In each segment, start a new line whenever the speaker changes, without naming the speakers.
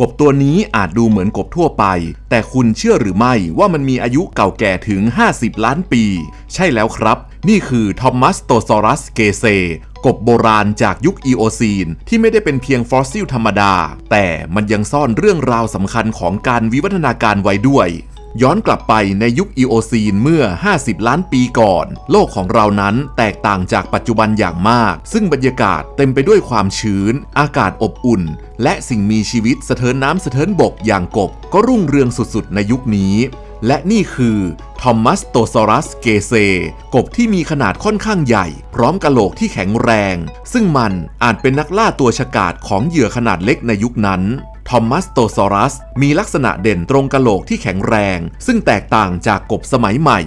กบตัวนี้อาจดูเหมือนกบทั่วไป แต่คุณเชื่อหรือไม่ว่ามันมีอายุเก่าแก่ถึง 50 ล้านปี ใช่แล้วครับ นี่คือทอมัสโตซอรัสเกเซกบโบราณจากยุคอีโอซีน ที่ไม่ได้เป็นเพียงฟอสซิลธรรมดา แต่มันยังซ่อนเรื่องราวสำคัญของการวิวัฒนาการไว้ด้วย ย้อนกลับไปในยุคอีโอซีนเมื่อ 50 ล้านปีก่อน โลกของเรานั้นแตกต่างจากปัจจุบันอย่างมาก ซึ่งบรรยากาศเต็มไปด้วยความชื้น อากาศอบอุ่น และสิ่งมีชีวิตสะเทินน้ำสะเทินบกอย่างกบ ก็รุ่งเรืองสุดๆ ในยุคนี้ และนี่คือทอมัสโตซอรัสเกเซ กบที่มีขนาดค่อนข้างใหญ่ พร้อมกะโหลกที่แข็งแรง ซึ่งมันอาจเป็นนักล่าตัวฉกาจของเหยื่อขนาดเล็กในยุคนั้น อมัสโตซอรัส มีลักษณะเด่นตรงกะโหลกที่แข็งแรง ซึ่งแตกต่างจากกบสมัยใหม่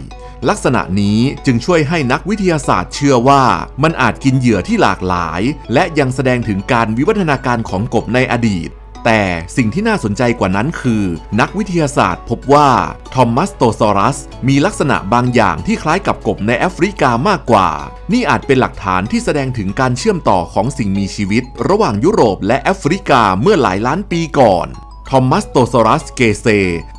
ลักษณะนี้จึงช่วยให้นักวิทยาศาสตร์เชื่อว่า มันอาจกินเหยื่อที่หลากหลาย และยังแสดงถึงการวิวัฒนาการของกบในอดีต แต่สิ่งที่น่าสนใจกว่านั้นคือ นักวิทยาศาสตร์พบว่าทอมมัสโตซอรัสมีลักษณะบางอย่างที่คล้ายกับกบในแอฟริกามากกว่า นี่อาจเป็นหลักฐานที่แสดงถึงการเชื่อมต่อของสิ่งมีชีวิต ระหว่างยุโรปและแอฟริกาเมื่อหลายล้านปีก่อนทอมัสโตซอรัสเกเซ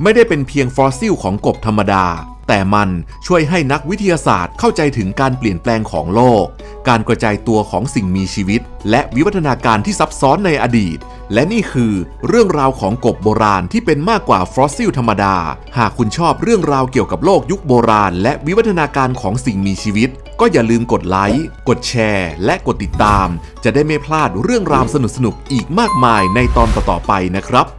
ไม่ได้เป็นเพียงฟอสซิลของกบธรรมดา แต่มันช่วยให้นักวิทยาศาสตร์เข้าใจถึงการเปลี่ยนแปลงของโลก การกระจายตัวของสิ่งมีชีวิต และวิวัฒนาการที่ซับซ้อนในอดีต และนี่คือเรื่องราวของกบโบราณที่เป็นมากกว่าฟอสซิลธรรมดา หากคุณชอบเรื่องราวเกี่ยวกับโลกยุคโบราณ และวิวัฒนาการของสิ่งมีชีวิต ก็อย่าลืมกดไลค์ กดแชร์ และกดติดตาม จะได้ไม่พลาดเรื่องราวสนุกๆ อีกมากมายในตอนต่อๆไปนะครับ